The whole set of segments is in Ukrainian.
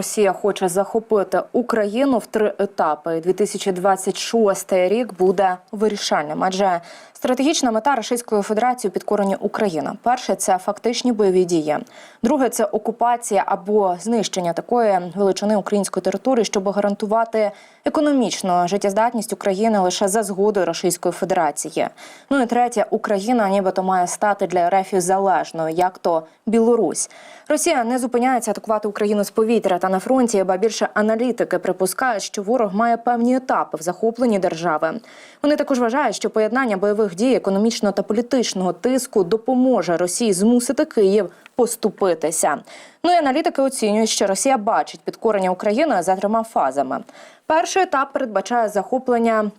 Росія хоче захопити Україну в три етапи. 2026 рік буде вирішальним, адже стратегічна мета Російської Федерації підкорення України. Перше це фактичні бойові дії. Друге це окупація або знищення такої величини української території, щоб гарантувати економічну життєздатність України лише за згодою Російської Федерації. Ну і третє, Україна нібито має стати для РФ залежною, як то Білорусь. Росія не зупиняється атакувати Україну з повітря та на фронті, ба більше аналітики припускають, що ворог має певні етапи в захопленні держави. Вони також вважають, що поєднання бойових дій, економічного та політичного тиску допоможе Росії змусити Київ поступитися. Ну і аналітики оцінюють, що Росія бачить підкорення України за трьома фазами. Перший етап передбачає захоплення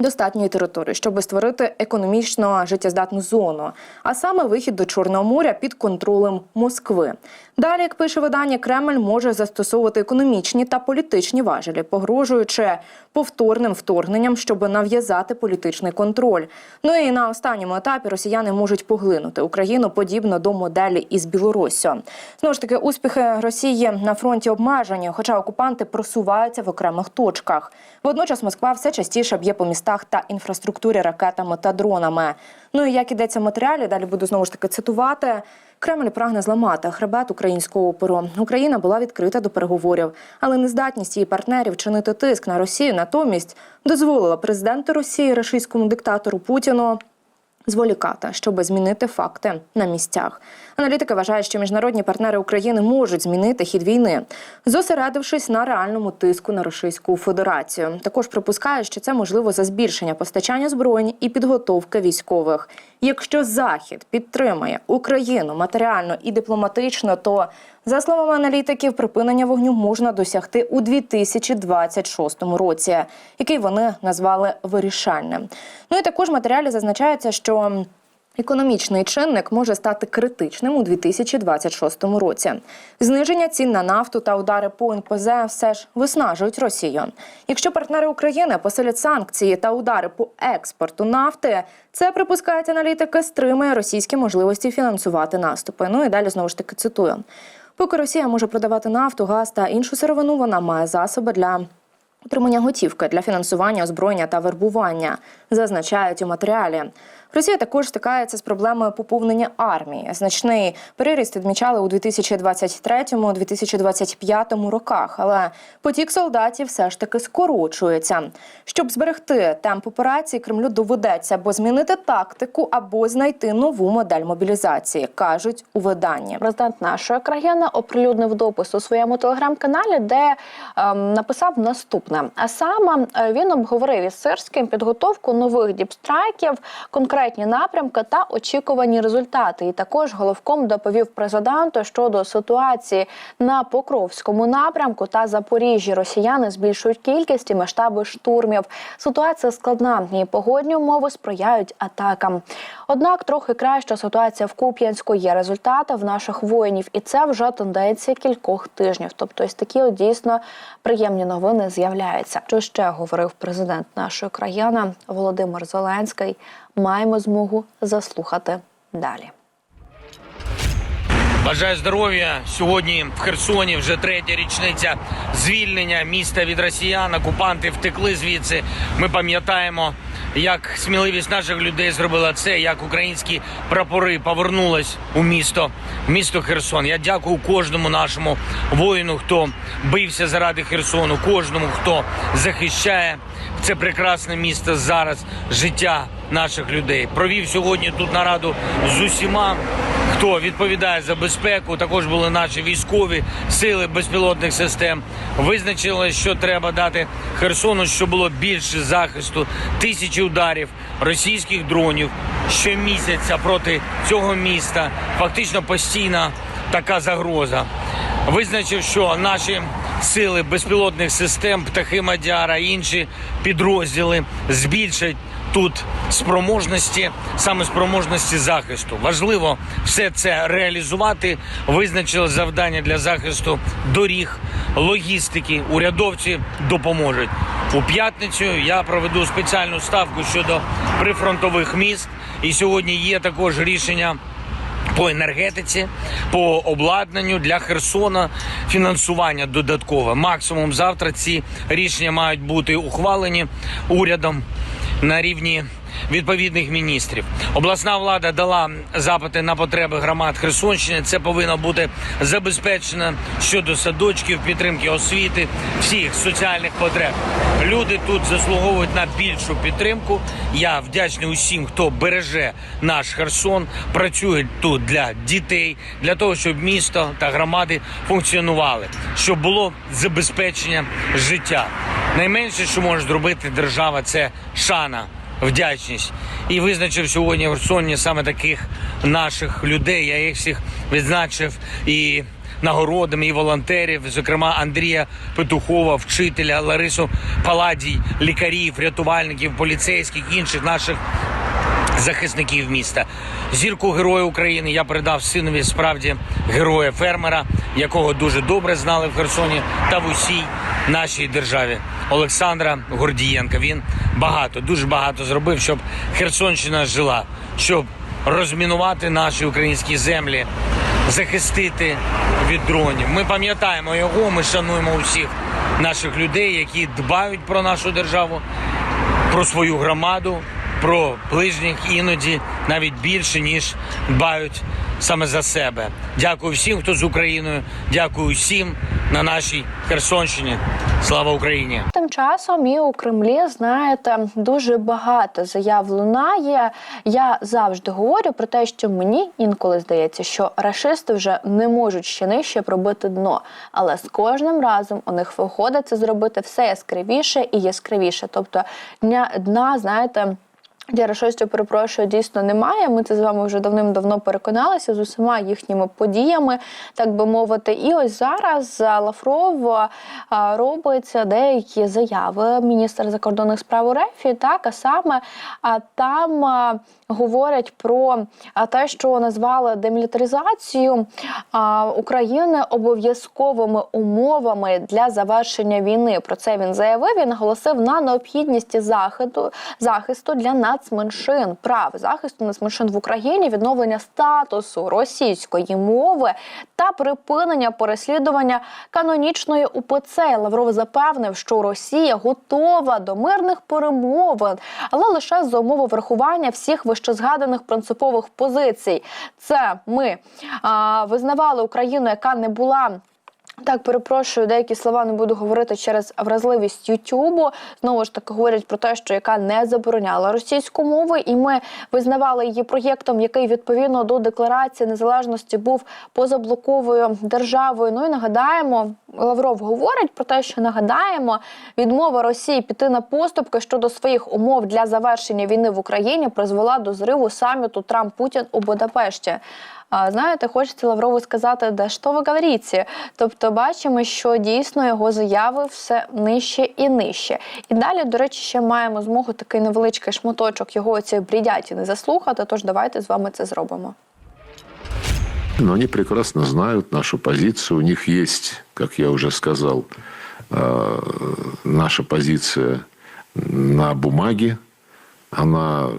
достатньої території, щоб створити економічно життєздатну зону, а саме вихід до Чорного моря під контролем Москви. Далі, як пише видання, Кремль може застосовувати економічні та політичні важелі, погрожуючи повторним вторгненням, щоб нав'язати політичний контроль. Ну і на останньому етапі росіяни можуть поглинути Україну подібно до моделі із Білоруссю. Знову ж таки, успіхи Росії на фронті обмежені, хоча окупанти просуваються в окремих точках. Водночас Москва все частіше б'є по містах та інфраструктурі ракетами та дронами. Ну і як ідеться в матеріалі, далі буду знову ж таки цитувати. Кремль прагне зламати хребет українського опору. Україна була відкрита до переговорів, але нездатність її партнерів чинити тиск на Росію натомість дозволила президенту Росії рашистському диктатору Путіну зволікати, щоб змінити факти на місцях. Аналітики вважають, що міжнародні партнери України можуть змінити хід війни, зосередившись на реальному тиску на Російську Федерацію. Також припускають, що це можливо за збільшення постачання зброї і підготовки військових. Якщо Захід підтримує Україну матеріально і дипломатично, то за словами аналітиків, припинення вогню можна досягти у 2026 році, який вони назвали вирішальним. Ну і також в матеріалі зазначається, що Економічний чинник може стати критичним у 2026 році. Зниження цін на нафту та удари по НПЗ все ж виснажують Росію. Якщо партнери України посилять санкції та удари по експорту нафти, це припускають аналітики, стримує російські можливості фінансувати наступи. Ну і далі знову ж таки цитую. Поки Росія може продавати нафту, газ та іншу сировину, вона має засоби для Отримання готівки для фінансування озброєння та вербування зазначають у матеріалі. Росія також стикається з проблемою поповнення армії. Значний переріст відмічали у 2023-2025 роках, але потік солдатів все ж таки скорочується. Щоб зберегти темп операції, Кремлю доведеться або змінити тактику, або знайти нову модель мобілізації, кажуть у виданні. Президент нашої країни оприлюднив допис у своєму телеграм-каналі, де ем, написав наступне: а саме е, він обговорив із Сирським підготовку нових діпстрайків, конкретні напрямки та очікувані результати. І також головком доповів президенту щодо ситуації на Покровському напрямку та Запоріжжі. Росіяни збільшують кількість і масштаби штурмів. Ситуація складна і погодні умови сприяють атакам. Однак трохи краща ситуація в Куп'янську є результати в наших воїнів, і це вже тенденція кількох тижнів. Тобто, ось такі от дійсно приємні новини з'являються. Що ще говорив президент нашої країни Володимир Зеленський? Маємо змогу заслухати далі. Бажаю здоров'я сьогодні в Херсоні. Вже третя річниця звільнення міста від росіян. Окупанти втекли звідси. Ми пам'ятаємо, як сміливість наших людей зробила це, як українські прапори повернулись у місто, місто Херсон. Я дякую кожному нашому воїну, хто бився заради Херсону, кожному хто захищає це прекрасне місто зараз, життя наших людей. Провів сьогодні тут нараду з усіма хто відповідає за безпеку. Також були наші військові сили безпілотних систем. Визначили, що треба дати Херсону, щоб було більше захисту, тисячі ударів російських дронів щомісяця проти цього міста. Фактично постійна така загроза. Визначив, що наші сили безпілотних систем, птахи Мадяра, інші підрозділи збільшать тут спроможності, саме спроможності захисту. Важливо все це реалізувати. Визначили завдання для захисту доріг, логістики. Урядовці допоможуть у п'ятницю. Я проведу спеціальну ставку щодо прифронтових міст. І сьогодні є також рішення по енергетиці, по обладнанню для Херсона фінансування додаткове. Максимум завтра ці рішення мають бути ухвалені урядом на рівні відповідних міністрів. Обласна влада дала запити на потреби громад Херсонщини. Це повинно бути забезпечено щодо садочків, підтримки освіти, всіх соціальних потреб. Люди тут заслуговують на більшу підтримку. Я вдячний усім, хто береже наш Херсон, працює тут для дітей, для того, щоб місто та громади функціонували, щоб було забезпечення життя. Найменше, що може зробити держава, це шана вдячність. І визначив сьогодні в Херсоні саме таких наших людей. Я їх всіх відзначив і нагородами, і волонтерів, зокрема Андрія Петухова, вчителя, Ларису Паладій, лікарів, рятувальників, поліцейських, інших наших захисників міста. Зірку Героя України я передав синові справді героя фермера, якого дуже добре знали в Херсоні та в усій нашій державі. Олександра Гордієнка. Він багато, дуже багато зробив, щоб Херсонщина жила, щоб розмінувати наші українські землі, захистити від дронів. Ми пам'ятаємо його. Ми шануємо усіх наших людей, які дбають про нашу державу, про свою громаду, про ближніх іноді навіть більше ніж дбають саме за себе. Дякую всім, хто з Україною. Дякую всім на нашій Херсонщині. Слава Україні! Тим часом і у Кремлі, знаєте, дуже багато заяв лунає. Я завжди говорю про те, що мені інколи здається, що рашисти вже не можуть ще нижче пробити дно. Але з кожним разом у них виходить це зробити все яскравіше і яскравіше. Тобто дня дна, знаєте. Для рашистів, перепрошую, дійсно немає. Ми це з вами вже давним-давно переконалися з усіма їхніми подіями, так би мовити. І ось зараз а, Лавров робить деякі заяви. Міністр закордонних справ РФ, так а саме там говорять про те, що назвали демілітаризацію України обов'язковими умовами для завершення війни. Про це він заявив і наголосив на необхідність захисту захисту для нацменшин, прав захисту нацменшин в Україні, відновлення статусу російської мови та припинення переслідування канонічної УПЦ. Лавров запевнив, що Росія готова до мирних перемовин, але лише за умови врахування всіх вищезгаданих принципових позицій. Це ми а, визнавали Україну, яка не була. Так, перепрошую, деякі слова не буду говорити через вразливість Ютубу. Знову ж таки говорять про те, що яка не забороняла російську мову, і ми визнавали її проєктом, який відповідно до декларації незалежності був позаблоковою державою. Ну і нагадаємо, Лавров говорить про те, що нагадаємо, відмова Росії піти на поступки щодо своїх умов для завершення війни в Україні призвела до зриву саміту Трамп Путін у Будапешті. Знаєте, хочеться Лаврову сказати, да що ви говорите? Тобто бачимо, що дійсно його заяви все нижче і нижче. І далі, до речі, ще маємо змогу такий невеличкий шматочок його цієї брідятіни заслухати. Тож давайте з вами це зробимо. Но они прекрасно знают нашу позицию. У них есть, как я уже сказал, наша позиция на бумаге. Она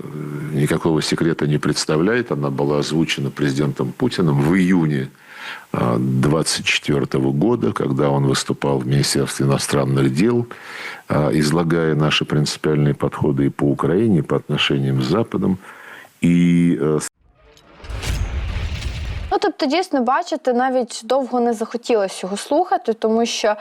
никакого секрета не представляет. Она была озвучена президентом Путиным в июне 2024 года, когда он выступал в Министерстве иностранных дел, э, излагая наши принципиальные подходы и по Украине, и по отношениям с Западом. И э, тобто, дійсно, бачите, навіть довго не захотілося його слухати, тому що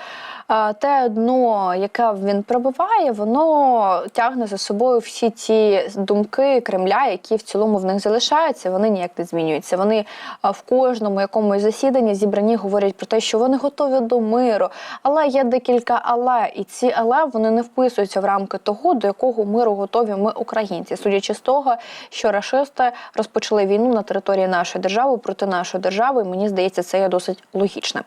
е, те дно, яке він пробиває, воно тягне за собою всі ті думки Кремля, які в цілому в них залишаються. Вони ніяк не змінюються. Вони в кожному якомусь засіданні зібрані говорять про те, що вони готові до миру. Але є декілька але, і ці але вони не вписуються в рамки того, до якого миру готові ми, українці, судячи з того, що рашисти розпочали війну на території нашої держави проти нашої держави. Мені здається, це є досить логічним.